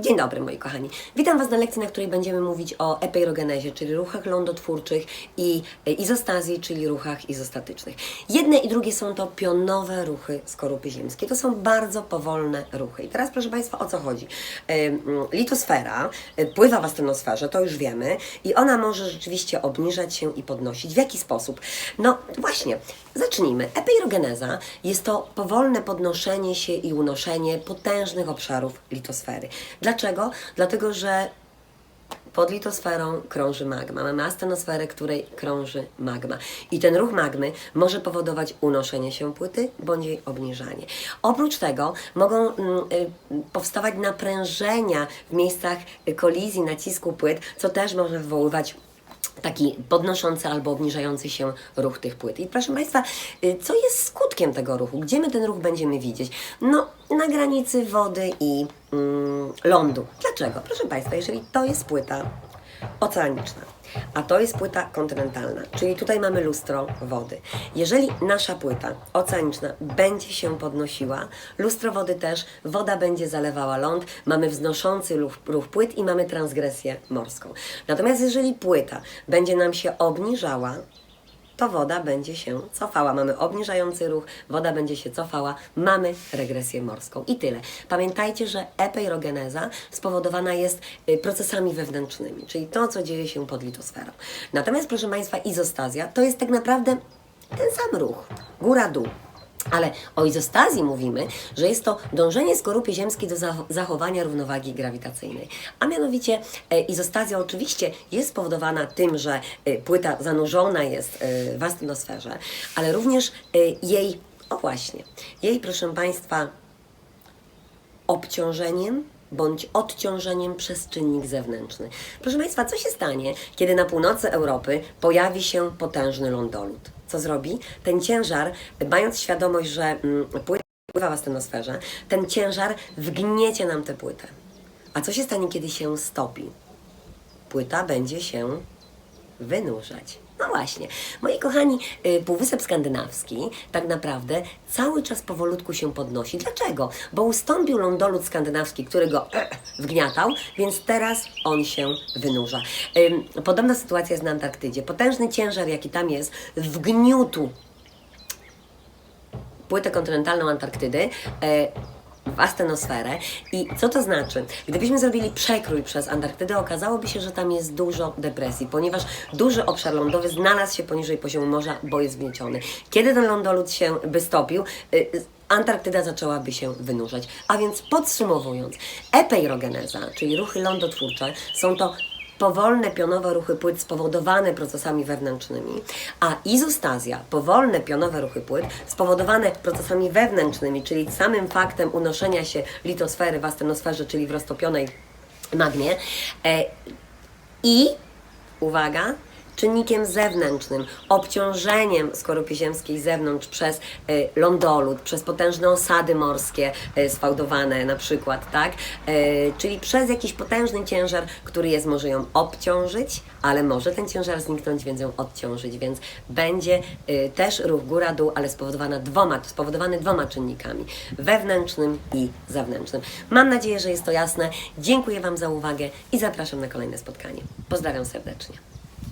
Dzień dobry moi kochani. Witam Was na lekcji, na której będziemy mówić o epeirogenezie, czyli ruchach lądotwórczych i e, izostazji, czyli ruchach izostatycznych. Jedne i drugie są to pionowe ruchy skorupy ziemskiej. To są bardzo powolne ruchy. I teraz proszę Państwa, o co chodzi? E, Litosfera e, pływa w astenosferze, to już wiemy, i ona może rzeczywiście obniżać się i podnosić. W jaki sposób? No właśnie, zacznijmy. Epeirogeneza jest to powolne podnoszenie się i unoszenie potężnych obszarów litosfery. Dlaczego? Dlatego, że pod litosferą krąży magma. Mamy astenosferę, której krąży magma. I ten ruch magmy może powodować unoszenie się płyty bądź jej obniżanie. Oprócz tego mogą mm, y, powstawać naprężenia w miejscach kolizji, nacisku płyt, co też może wywoływać taki podnoszący albo obniżający się ruch tych płyt. I proszę Państwa, y, co jest skutkiem tego ruchu? Gdzie my ten ruch będziemy widzieć? No, na granicy wody i mm, lądu. Dlaczego? Proszę Państwa, jeżeli to jest płyta oceaniczna, a to jest płyta kontynentalna, czyli tutaj mamy lustro wody. Jeżeli nasza płyta oceaniczna będzie się podnosiła, lustro wody też, woda będzie zalewała ląd, mamy wznoszący ruch, ruch płyt i mamy transgresję morską. Natomiast jeżeli płyta będzie nam się obniżała, to woda będzie się cofała. Mamy obniżający ruch, woda będzie się cofała, mamy regresję morską. I tyle. Pamiętajcie, że epeirogeneza spowodowana jest y, procesami wewnętrznymi, czyli to, co dzieje się pod litosferą. Natomiast, proszę Państwa, izostazja to jest tak naprawdę ten sam ruch, góra-dół. Ale o izostazji mówimy, że jest to dążenie skorupy ziemskiej do zach- zachowania równowagi grawitacyjnej. A mianowicie e, izostazja oczywiście jest spowodowana tym, że e, płyta zanurzona jest e, w astenosferze, ale również jej, o właśnie, jej proszę Państwa, obciążeniem bądź odciążeniem przez czynnik zewnętrzny. Proszę Państwa, co się stanie, kiedy na północy Europy pojawi się potężny lądolud? Co zrobi? Ten ciężar, mając świadomość, że mm, płyta pływa w astenosferze, ten ciężar wgniecie nam tę płytę. A co się stanie, kiedy się stopi? Płyta będzie się wynurzać. No właśnie, moi kochani, y, Półwysep Skandynawski tak naprawdę cały czas powolutku się podnosi. Dlaczego? Bo ustąpił lądolud skandynawski, który go e, wgniatał, więc teraz on się wynurza. Podobna sytuacja jest na Antarktydzie. Potężny ciężar, jaki tam jest, wgniótł płytę kontynentalną Antarktydy e, astenosferę. I co to znaczy? Gdybyśmy zrobili przekrój przez Antarktydę, okazałoby się, że tam jest dużo depresji, ponieważ duży obszar lądowy znalazł się poniżej poziomu morza, bo jest wgnieciony. Kiedy ten lądolud się by stopił, y, Antarktyda zaczęłaby się wynurzać. A więc podsumowując, epeirogeneza, czyli ruchy lądotwórcze, są to powolne pionowe ruchy płyt spowodowane procesami wewnętrznymi, a izostazja, powolne pionowe ruchy płyt spowodowane procesami wewnętrznymi, czyli samym faktem unoszenia się litosfery w astenosferze, czyli w roztopionej magmie e, i, uwaga, czynnikiem zewnętrznym, obciążeniem skorupy ziemskiej z zewnątrz przez y, lądolud, przez potężne osady morskie y, sfałdowane na przykład, tak? Y, czyli przez jakiś potężny ciężar, który jest, może ją obciążyć, ale może ten ciężar zniknąć, więc ją odciążyć, więc będzie też ruch góra-dół, ale spowodowany dwoma, spowodowany dwoma czynnikami, wewnętrznym i zewnętrznym. Mam nadzieję, że jest to jasne. Dziękuję Wam za uwagę i zapraszam na kolejne spotkanie. Pozdrawiam serdecznie.